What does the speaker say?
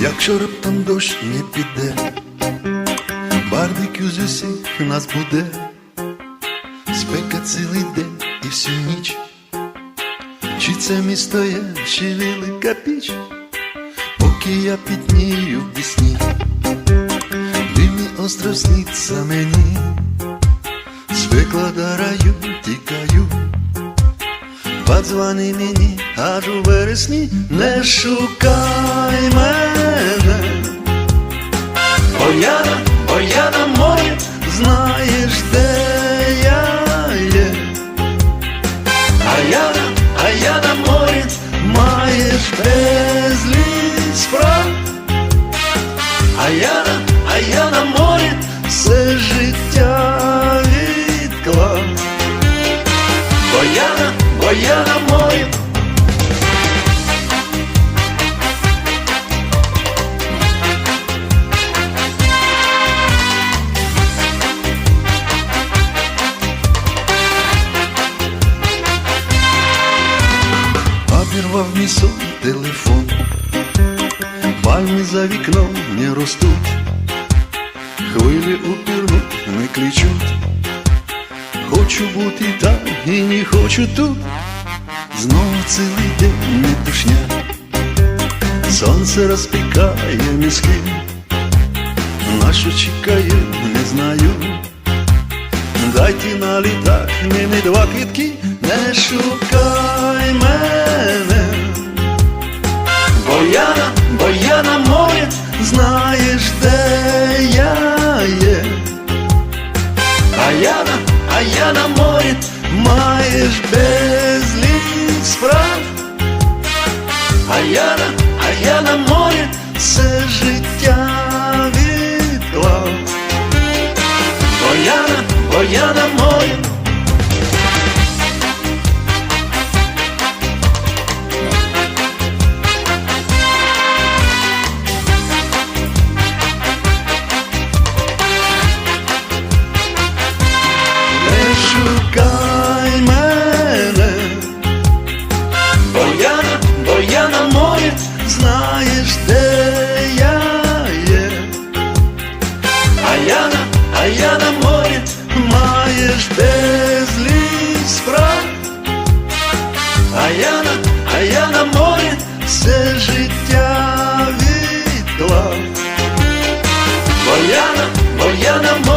Якщо раптом дощ не піде, барбекю з усіх нас буде, спека цілий день і всю ніч. Чи це місто є, чи велика піч, поки я піднію в пісні, дивний остров сниться мені, з пекла до раю тікаю. Подзвони мені аж у вересні, не шукай мене. Бо я, бо я на морі, знаєш, де я є. А я, а я на морі, маєш безліч справ. А я, а я на морі, все життя відклав. Бо я, бо на мій телефон, пальми за вікном не ростуть, хвилі упірну не кличуть. Хочу бути там і не хочу тут, знову цілий день метушня, сонце розпікає мізки, на що чекаю, не знаю. Дайте на літак мені два квітки, не шукай мене, бо я, бо я на морі, знаєш, де я є. А я, на- а я на морі, маєш безліч справ. А я, на- а я на морі, все життя відклав. Бо я, бо життя відклав, бо я, бо я нам.